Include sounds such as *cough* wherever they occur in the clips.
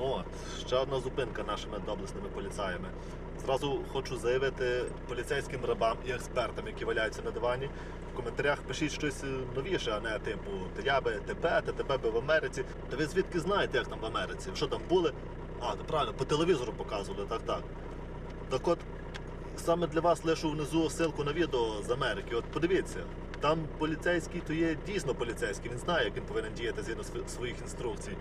От, ще одна зупинка нашими доблесними поліцаями. Зразу хочу заявити поліцейським рабам і експертам, які валяються на дивані. В коментарях пишіть щось новіше, а не типу «Та я би ТП, та тебе би в Америці. Та ви звідки знаєте, як там в Америці? Що там були? А, то правильно, по телевізору показували, так, так. Так от, саме для вас лишу внизу ссылку на відео з Америки. От подивіться, там поліцейський то є дійсно поліцейський. Він знає, як він повинен діяти згідно св- своїх інструкцій.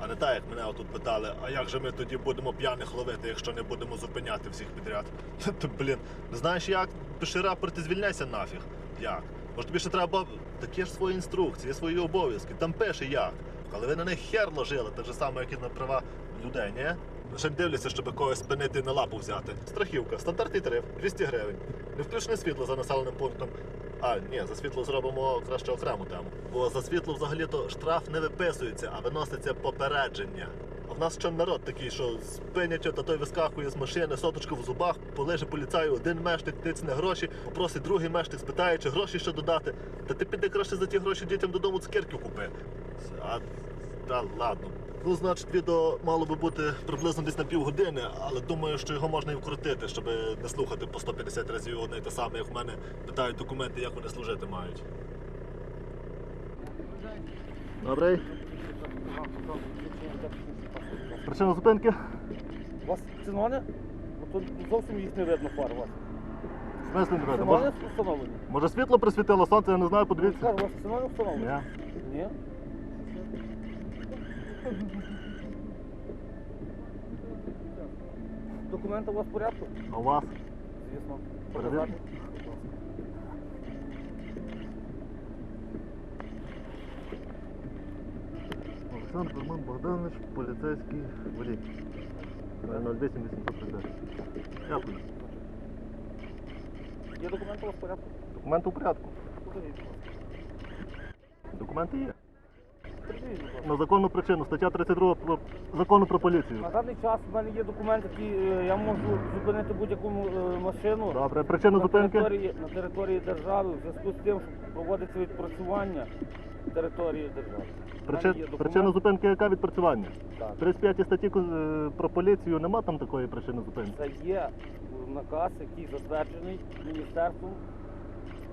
А не так, як мене отут питали, а як же ми тоді будемо п'яних ловити, якщо не будемо зупиняти всіх підряд? *laughs* То, блін, знаєш як? Пиши рапорт і звільняйся нафіг. Як? Може тобі ще треба. Такі ж свої інструкції, свої обов'язки. Там пише як. Але ви на них хер ложили, так же само, як і на права людей, ні? Ще дивляться, щоб когось спинити на лапу взяти. Страхівка, стандартний тариф, 200 гривень. Не включене світло за населеним пунктом. А, ні, за світло зробимо краще окрему тему. Бо за світло взагалі-то штраф не виписується, а виноситься попередження. А в нас що народ такий, що спинять та той вискакує з машини, соточку в зубах, полеже поліцаю, один мешник, тицне гроші, попросить другий мешник, спитає, чи гроші ще додати. Та ти піди краще за ті гроші дітям додому цукерки купи. А та ладно. Ну, значить, відео мало би бути приблизно десь на півгодини, але думаю, що його можна і вкрутити, щоб не слухати по 150 разів одне і те саме, як в мене питають документи, як вони служити мають. Добрий. Причина зупинки? У вас? Бо тут зовсім їх не видно фар у вас. В смислі не видно? Може, встановлені? може світло присвітило сонце, я не знаю, Кажу, подивіться. у вас цинони встановлені? Ні. Ні. Документи у вас в порядку? А у вас? Звісно. Показати? Олександр Роман Богданович, поліцейський водій. 08 830. Дякую. Є документи у вас в порядку? Документи у порядку. Покажіть. Документи є. На законну причину, стаття 32 про закону про поліцію. На даний час в мене є документ, який е, я можу зупинити будь-яку е, машину. Добре, причина на зупинки. території, на території держави в зв'язку з тим, що проводиться відпрацювання території держави. У мене є документ. причина зупинки яка відпрацювання? Так. В 35 статті е, про поліцію нема там такої причини зупинки. Це є наказ, який затверджений міністерством.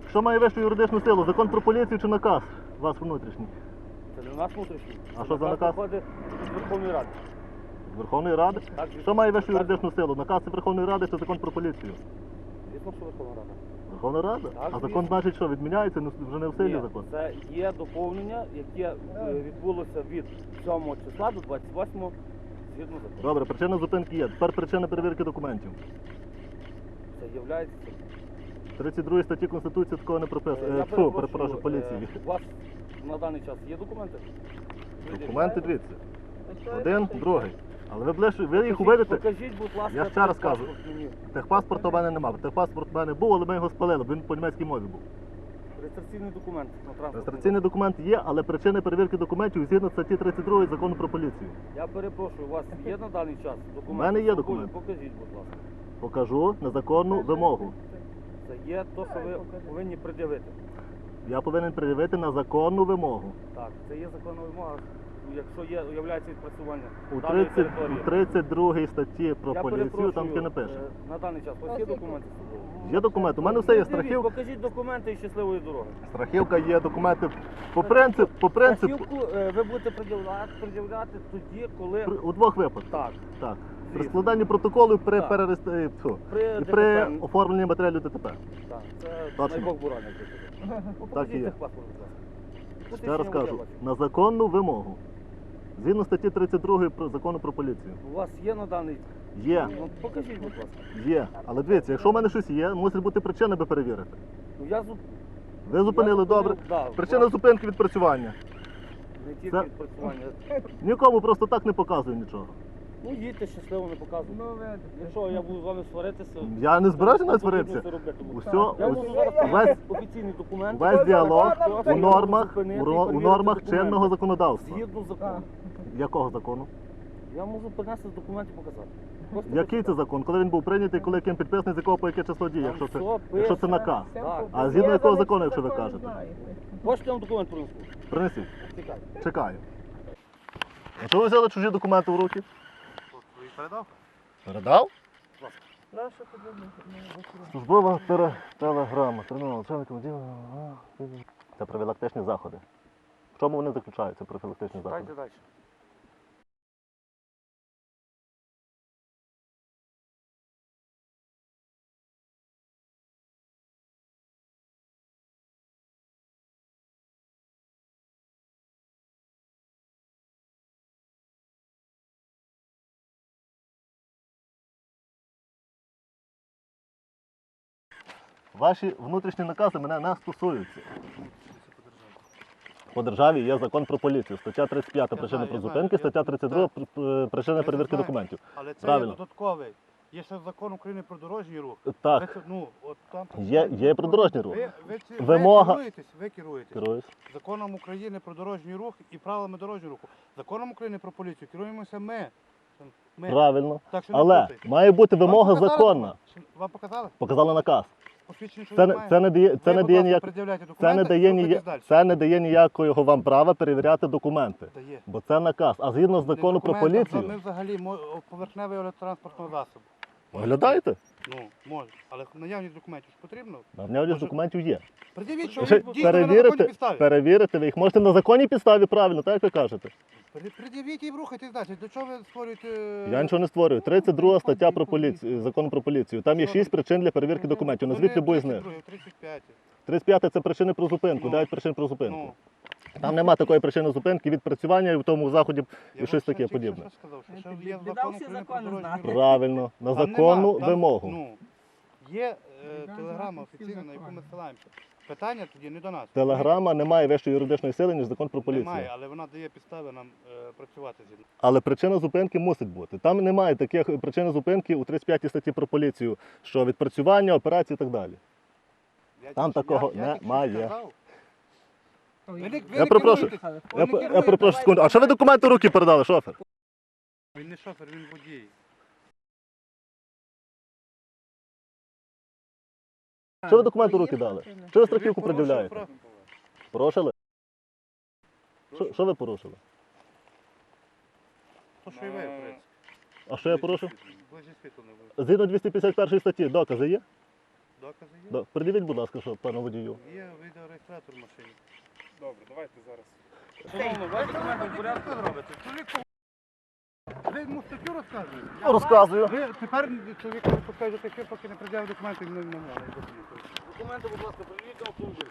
Що має вищу юридичну силу? Закон про поліцію чи наказ? Вас внутрішній? Це не наш внутрішній. А що за наказ? виходить Верховної Ради. З Верховної Ради? Так, Що має вищу юридичну силу? Наказ Верховної Ради чи закон про поліцію? Звісно, що Верховна Рада. Верховна Рада? Так, А закон звісно. значить, що відміняється, Ну, вже не в силі Ні, закон. Це є доповнення, яке е, відбулося від 7 числа до 28 згідно закону. Добре, причина зупинки є. Тепер причина перевірки документів. Це є 32 статті Конституції такого не прописано. Е, фу, перепрошую, поліції. У вас на даний час є документи? Документи дивіться. Один, другий. Але ви ближче, ви їх увидите. Покажіть, будь ласка, Я ще раз кажу. паспорт мені. Техпаспорту в мене немає. Техпаспорт в мене був, але ми його спалили, бо він по німецькій мові був. Реєстраційний документ на транспорт. Реєстраційний документ є, але причини перевірки документів згідно статті 32 закону про поліцію. Я перепрошую, у вас є на даний час документи? У мене є документи. Покажіть, будь ласка. Покажу незаконну вимогу. Це є те, що ви повинні пред'явити. Я повинен пред'явити на законну вимогу. Так, це є законна вимога. Якщо є, уявляється відпрацювання У, даної 30, території. у 32 статті про Я поліцію там перепрошую, не пише. е, На даний час вас є документи? Є документ. У мене все є Пред'явіть, страхів. Покажіть документи і щасливої дороги. Страхівка є, документи. По принципу, по принципу, Страхівку е, ви будете пред'являти, пред'являти тоді, коли... при- у двох випадках. Так, Так. При складанні протоколу при Так. перереєстрації. при І при ДТП. оформленні матеріалів ДТП. Так, це Точно. найбог. Ну, покажіть і є. техпаспорт, будь ласка. Ще раз кажу, на законну вимогу. Згідно статті 32 про закону про поліцію. У вас є на даний... Є, Ну, покажіть, будь ласка. є. Але дивіться, якщо в мене щось є, мусить бути причина, аби перевірити. Ну, я зуп... Ви зупинили добре. Причина вас- зупинки відпрацювання. Не тільки Це- відпрацювання. *laughs* Нікому просто так не показую нічого. Ну, їдьте щасливо, не показуйте. Якщо я буду з вами сваритися... Я не збираюся навіть потрібно сваритися. це робити. Бо Усьо, Я ус- зараз увесь, показати офіційний документ. увесь діалог у нормах, у, ро- у нормах чинного законодавства. Згідно закону. Якого закону? Я можу принести документ і показати. Просто Який це закон? Коли він був прийнятий, коли ким підписаний, з якого по яке число діє, Там якщо це, все якщо це пише. наказ. Так. А згідно якого закону, якщо ви кажете? Хочете я вам документ принесу? Принесіть. Чекайте. Чекаю. А що ви взяли чужі документи в руки? Передав? Передав? Службова теле- телеграма. Термінал начальника відділу. Це профілактичні заходи. В чому вони заключаються, профілактичні заходи? Дайте далі. Ваші внутрішні накази мене не стосуються. По державі є закон про поліцію, стаття 35 причини про зупинки, стаття 32 пр- пр- причини перевірки документів. Але це Правильно. є додатковий. Є ще закон України про дорожній рух. Так, Ви ну, от там є, є про дорожній рух. ви, ви, ці- Вимога- ви керуєтесь, ви керуєтесь Керуюсь. законом України про дорожній рух і правилами дорожнього руху. Законом України про поліцію керуємося ми. ми. Правильно. Так що не Але плутайте. має бути Вам вимога показали законна. Чи- Вам показали? Показали наказ. Посвідчення Це, не- це не дає, це Ви, не будь дає ласка, ніяк, пред'являйте це не документи, дає рухайтесь ніяк, далі. це не дає ніякого вам права перевіряти документи. Бо це наказ. А згідно з закону про документ, а Ми взагалі мо- поверхневий транспортного засобу. Оглядаєте? Ну, може. Але наявність документів ж потрібно. Наявність Може- документів є. Пред'явіть, що ви дійсно на законній підставі. перевірити ви їх можете на законній підставі, правильно, так як ви кажете. При- Пред'явіть і рухайтесь далі. Для чого ви створюєте... Я нічого не створюю. 32 стаття про поліцію, закон про поліцію. Там є 6 причин для перевірки документів. Назвіть любой з них. 35. 35 це причини про зупинку, Ну. 9 причин про зупинку. Ну, Там нема такої причини зупинки, відпрацювання і в тому заході і щось таке подібне. віддав всі закони знати. Правильно, на Там законну нема, там, вимогу. Ну, є е, телеграма офіційна, на яку ми ссилаємося. Питання тоді не до нас. Телеграма не має вищої юридичної сили, ніж закон про поліцію. Немає, але вона дає підстави нам е, працювати згідно. Але причина зупинки мусить бути. Там немає таких причин зупинки у 35 статті про поліцію, що відпрацювання, операції і так далі. Я Там тільки- такого я- я тільки що немає. сказав. Ви не- ви Я не перепрошую. Я, не я керуєте. перепрошую секунду. А що ви документи в руки передали, шофер? Він не шофер, він водій. Що ви документи в руки дали? Що ви страхівку Ви порушили пред'являєте? Порушили? Що, що ви порушили? То, що і ви, в принципі. А що я порушив? Ближче не. Згідно 251 статті, докази є? Докази є? Да. Придивіть, будь ласка, що пану водію. Є відеореєстратор в машині. Добре, давайте зараз. Шановно, вас документи в порядку? Що ви? Чоловік Ви йому статтю розказуєте? Ну, розказую. Ви тепер чоловік не пускає до поки не пред'явив документи, він не може документи. Будь ласка, приведіть автомобіль.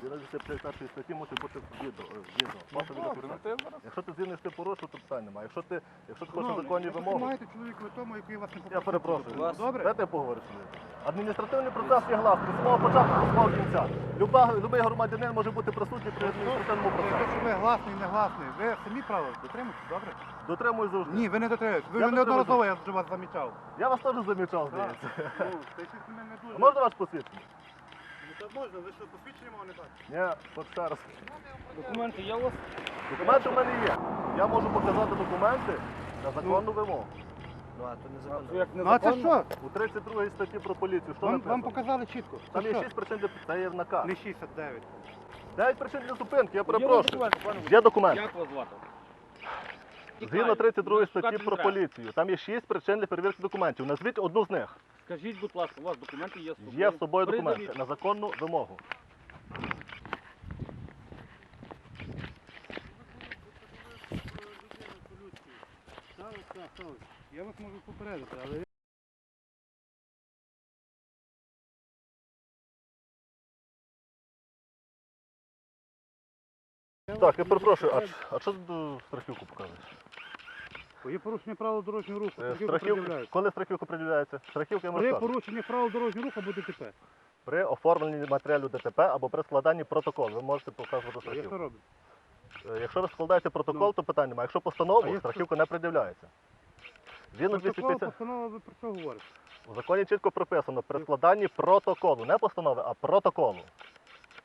Згідно 251 статті мусить бути відео. ну. Якщо ти згідно з тим порушив, то питань немає. Якщо ти, якщо ти хочеш законні ви вимоги, маєте чоловікові тому, який вас не я перепрошую. Добре? Дайте я поговорю з тобою. Адміністративний процес є гласний, з самого початку до самого кінця. Люба, любий громадянин може бути присутній при адміністративному процесі. що ви гласний, не гласний. Ви самі правила дотримуєтесь, добре? Дотримую завжди. Ні, ви не дотримуєтесь. Ви Я вже неодноразово я вже вас замічав. Я вас теж замічав, здається. Ну, ти щось мене дуже. А можна ваш посвідчення? Ну, так можна, ви що, посвідчення мого не так? Ні, от ще. Документи є у вас? Документи в мене є. Я можу показати документи на законну вимогу. А це як Ну, а це незаконно? що? У 32 статті про поліцію. Що Вам, написано? вам показали чітко. Там Це є що? 6 причин для це є наказ. Не 69. 9 причин для зупинки, я перепрошую. Є документи. Як вас звати? Згідно 32 Ну, статті про поліцію. Там є 6 причин для перевірки документів. Назвіть одну з них. Скажіть, будь ласка, у вас документи є з собою? Є з собою Придавіть. документи на законну вимогу. Я вас можу попередити, але Так, я перепрошую, а, ч- а що ти е, страхівку показуєш? Є порушення правил дорожнього руху. Е, страхівку Страхівка, пред'являють. коли страхівка приділяється? Страхівка я можу При сказати. порушенні правил дорожнього руху або ДТП. При оформленні матеріалу ДТП або при складанні протоколу. Ви можете показувати я страхівку. що роблю? Е, Якщо ви складаєте протокол, Ну. то питання немає. Якщо А постанову, як страхівка не пред'являється. Згідно Протокол, 250... постанова, ви про що говорите? У законі чітко прописано при складанні протоколу, не постанови, а протоколу.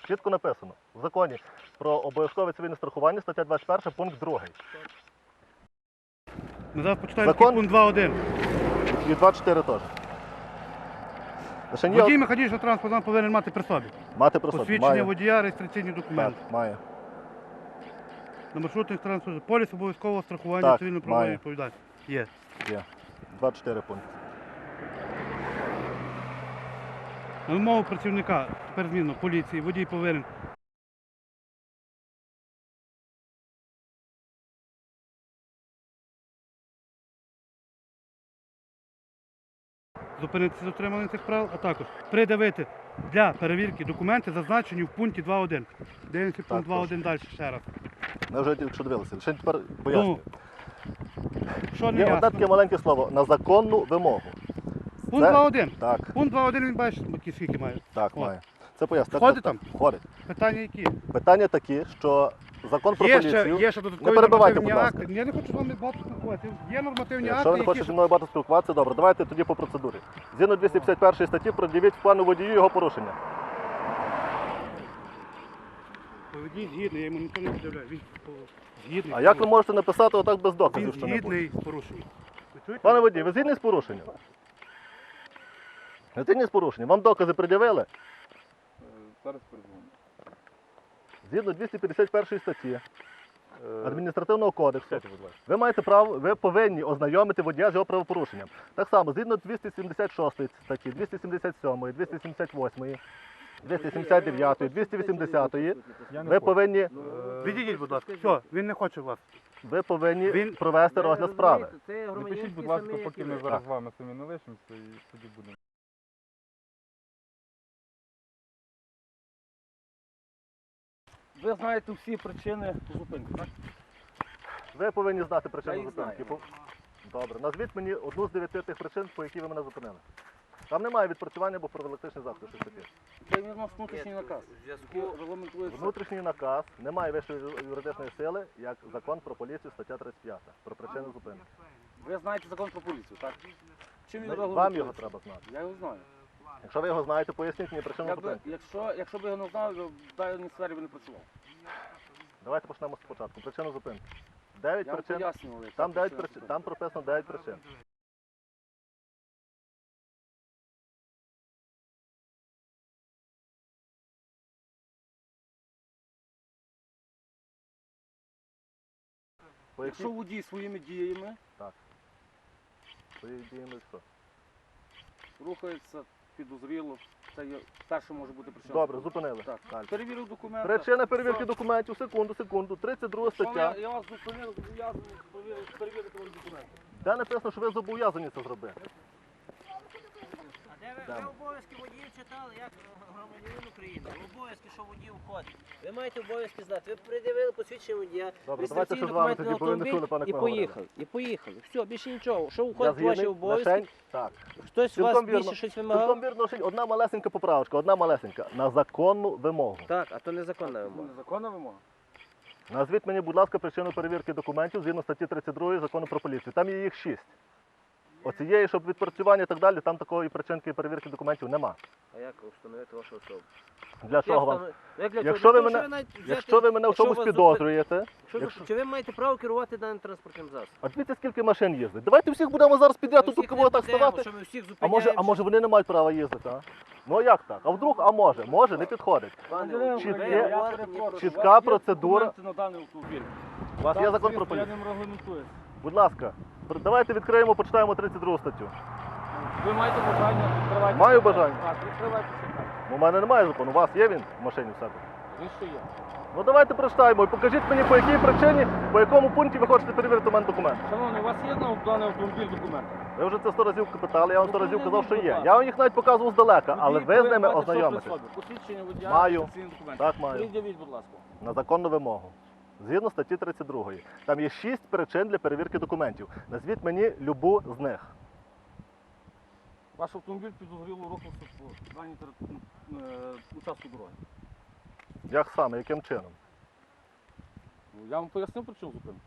Чітко написано в законі про обов'язкове цивільне страхування, стаття 21, пункт 2. Ми зараз почитаємо Закон? пункт 2.1. І 24 теж. Лише ні, Водій механічного транспорту повинен мати при собі. мати про собі. Посвідчення Має. водія, реєстраційні документи. Так, має. на маршрутних транспортних поліс обов'язкового страхування Так, цивільно правової маю. відповідальності. Є. Є. 24 пункти. На вимогу працівника, тепер змінно, поліції, водій повинен зупинитися з дотриманням цих правил, а також придавити для перевірки документи, зазначені в пункті 2.1. Дивимося пункт прошу. 2.1 далі ще раз. Ми вже тільки що дивилися. Лише тепер пояснюю. Що не Є одне ясно? таке маленьке слово на законну вимогу. Пункт Це- 2.1. Так, Пункт 2.1 він бачить, які скільки має. так, От. має. Це пояснює. Входить так, так, Входить. Питання які? Питання такі, що закон про Є ще, поліцію. є ще додаткові Не перебивайте, нормативні будь ласка. акти. Я не хочу з вами багато спілкуватися. Є нормативні Якщо ви акти, не хочете які... зі мною багато спілкуватися, добре, давайте тоді по процедурі. Згідно 251 статті пред'явіть пану водію його порушення. Поведіть згідний, я йому нічого не пред'являю. Він о, згідний. А як ви можете написати отак без доказів, Він що не буде? згідний з порушенням. Ви чуєте? Пане водій, ви згідні з порушенням? Ви згідні з порушенням? Вам докази пред'явили? Зараз передзвоню. Згідно 251 статті Е, адміністративного кодексу, ви маєте право, ви повинні ознайомити водія з його правопорушенням. Так само, згідно 276 статті, 277, 278, 279, 280, ви повинні, Е, Відійдіть, будь ласка. Все, він не хоче вас. ви повинні Він- провести розгляд справи. Напишіть, будь ласка, поки ми зараз з вами самі не лишимося і тоді будемо. Ви знаєте всі причини зупинки, так? Ви повинні знати Я причину їх зупинки. знаю. По- Добре, назвіть мені одну з дев'яти тих причин, по які ви мене зупинили. Там немає відпрацювання або профілактичний що таке. Це нас внутрішній наказ, який регламентує все. Внутрішній наказ не має вищої юридичної сили, як закон про поліцію, стаття 35, про причини зупинки. Ви знаєте закон про поліцію, так? Чим він Вам регламентує? його треба знати. Я його знаю. Якщо ви його знаєте, поясніть мені причину Якби, зупинки. якщо, якщо б я його не знав, я в даній сфері би не працював. Давайте почнемо спочатку. Причину зупинки. Дев'ять Я вам причин. пояснював. яка Там дев'ять причина причин. зупинки. Там прописано 9 причин. По Якщо водій своїми діями свої діями що? рухається підозріло, це є що може бути причина. Добре, зупинили. Так. Далі. Перевірив документи. Причина перевірки документів, секунду, секунду. 32 Що ви- стаття. Я вас зупинив, зобов'язаний перевірити вам документи. Де написано, що ви зобов'язані це зробити. Ви, ви обов'язки водіїв читали, як громадянин України? Обов'язки, що водій входить. Ви маєте обов'язки знати. Ви придивили посвідчення водія, Добре, реєстраційні давайте ще з вами документи тоді, на ви автомобіль чули, пане і поїхали. І поїхали. Все, більше нічого. Що Я входить в ваші згідний, обов'язки? лишень, так. Хтось з вас Цілком вірно. більше щось Цілком вимагав? вірно, що одна малесенька поправочка, одна малесенька. На законну вимогу. Так, а то незаконна вимога. незаконна вимога. Назвіть мені, будь ласка, причину перевірки документів згідно статті 32 закону про поліцію. Там є їх шість. Оцієї, щоб відпрацювання і так далі, там такої причинки перевірки документів нема. А як встановити вашу особу? Для чого вам? Як для Якщо ви мене- що Якщо ви мене в чомусь підозрюєте, якщо- Чи ви маєте право керувати даним транспортним засобом? а дивіться, скільки машин їздить. Давайте всіх будемо зараз підряд Ми тут всіх кого не так будемо, ставати. що ми всіх А може, а зупиняємо, може вони не мають права їздити, а? Ну а як так? А вдруг, а може, може, не підходить. Пане Андрій, чітке- я перепрошую, чітка у вас є процедура. документи на даний автомобіль. У вас є закон про поліцію. Будь ласка, давайте відкриємо, почитаємо 32 статтю. Ви маєте бажання відкривати? Маю бажання. Так, відкривайте секрет. У мене немає закону, у вас є він в машині в себе. Він що є? Ну давайте прочитаємо і покажіть мені, по якій причині, по якому пункті ви хочете перевірити у мене документи. Шановний, у вас є на даний автомобіль документи? Ви вже це сто разів питали, я вам сто разів казав, що є. Я вам їх навіть показував здалека, але ви з ними ознайомитесь. Посвідчення водія, Маю. Так маю. Придивіть, будь ласка. На законну вимогу. Згідно статті 32. Там є шість причин для перевірки документів. Назвіть мені любу з них. Ваш автомобіль підозріло рухався по даній е, участку дороги. Як саме, яким чином? Ну, Я вам пояснив причину зупинки.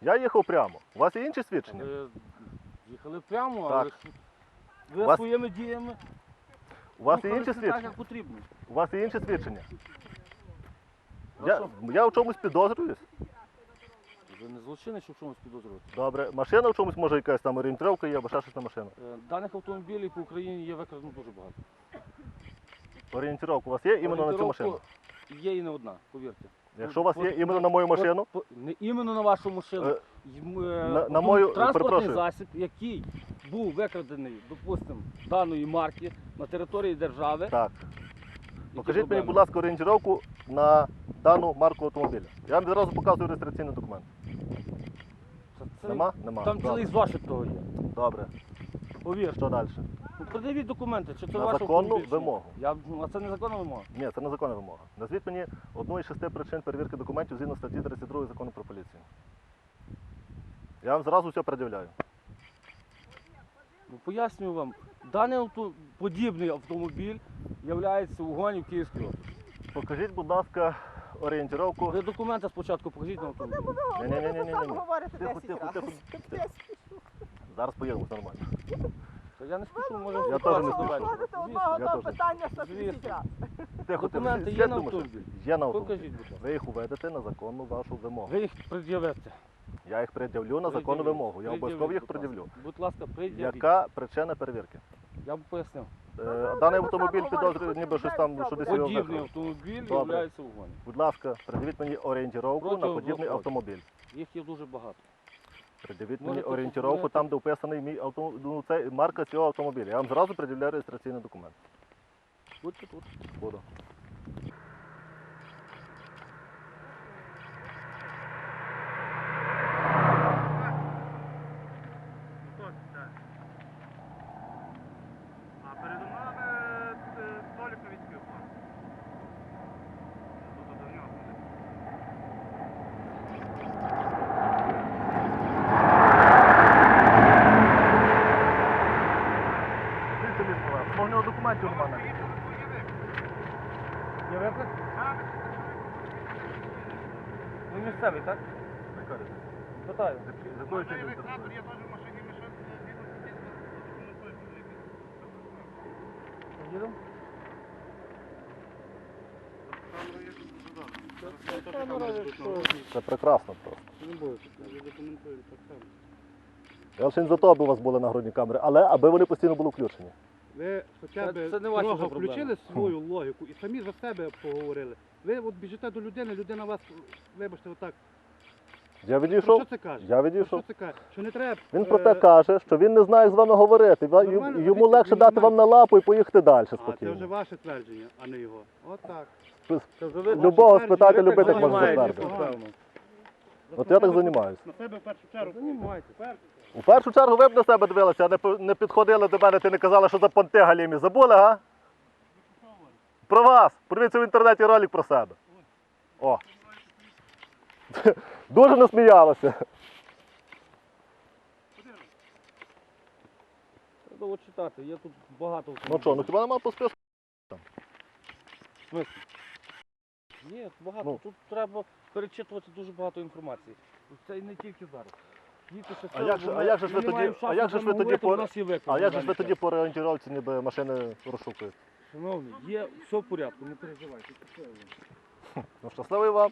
Я їхав прямо. У вас є інші свідчення? Ви їхали прямо, Так. але ж ви Вас- своїми діями У вас є інші рухалися так, свідчення? як потрібно. У вас є інші свідчення? Ну, Я, я в чомусь підозрююсь. Ви не злочинець, що в чомусь підозрюєте. Добре, машина в чомусь може якась там орієнтировка є, або ще щось на машину. Е, Даних автомобілів по Україні є викрадено дуже багато. Орієнтировка у вас є іменно на цю машину. Є і не одна, повірте. Якщо у вас є От- іменно на мою машину, по- Не іменно на вашу машину. Е, М, е, на- на мою- транспортний перепрошую. засіб, який був викрадений, допустимо, даної марки на території держави. так. які Покажіть мені, проблеми? будь ласка, орієнтировку на дану марку автомобіля. Я вам відразу показую реєстраційний документ. Це- Нема? Нема. Там Добре. цілий зошит того є. Добре. Повір. Що далі? Ну, документи, чи це На ваш законну автомобіль, чи ні. вимогу. Я, ну, а це незаконна вимога. Ні, це незаконна вимога. Назвіть мені одну із шести причин перевірки документів згідно статті 32 закону про поліцію. Я вам зразу все пред'являю. Ну, пояснюю вам, даний авто, подібний автомобіль є угоні в Київській області. Покажіть, будь ласка, орієнтировку. Ви документи спочатку покажіть на автомобіль. Ні, ні, ні, ні, ні, ні. говорите Тихо, 10 тихо, разів. тихо. Зараз поїдемо нормально. Та я не спішу, може Я теж не спішу. Одного Я того теж. питання 150 Звісно. разів. Тихо, Документи тихо. є на автомобіль? Є на автомобіль. Покажіть, будь ласка. Ви їх уведете на законну вашу вимогу. Ви їх пред'явите. Я їх пред'явлю на законну Пред'явіть. вимогу. Я обов'язково Пред'явіть, їх ласка. пред'явлю. Будь ласка, пред'явіть. Яка причина перевірки? Я б пояснив. Е, Даний автомобіль підозрює, ніби щось там, що десь його Подібний викрали. автомобіль Добре. є. Будь ласка, придивіть мені орієнтировку на Протягом подібний двох автомобіль. Їх є дуже багато. Придивіть мені Можете орієнтировку там, де вписаний мій авто... ну, це марка цього автомобіля. Я вам зразу пред'являю реєстраційний документ. Будьте тут. Буду. А передо мною е, Толік Новіцький оплат. Тут до нього. Дивіться, мій колега, бо в нього документів немає. Є виклик? Ви місцевий, так? Питаю. З якої Це ти реєстратор, я теж в машині мішав, згідно статті документує поліція. Їдемо? Це прекрасно просто. Не документую так само. Я лише за то, аби у вас були нагрудні камери, але аби вони постійно були включені. Ви хоча Це- б це не трохи включили свою логіку і самі за себе поговорили. Ви от біжите до людини, людина вас, вибачте, отак. Я Про відійшов. що це каже? Я Про відійшов. що це каже? Що не треба. Він е, про те каже, що він не знає, з вами говорити. Ва- Нормально, Йому дивіться, легше він дати вам на лапу і поїхати далі А це вже спокійно. ваше твердження, а не його. От Любого спитати, любити, як можна затвердити. От я так займаюся. На себе в першу чергу. Займайтесь. У першу чергу ви б на себе дивилися, а не, по- не підходили до мене, ти не казали, що за понти галімі. Забули, га? Про вас. Подивіться в інтернеті ролик про себе. О. *laughs* Дуже насміялися. Треба читати, є тут багато. Ну що, ну хіба нема по списку? В смислі? Ні, багато. Ну. Тут треба перечитувати дуже багато інформації. Це і не тільки зараз. Ще А це, як же- а як же ж ви тоді- а як же ж ви тоді по- А як же ж ви тоді по ніби машини розшукуєте? Шановні, є все в порядку, не переживайте. Ну щасливий вам.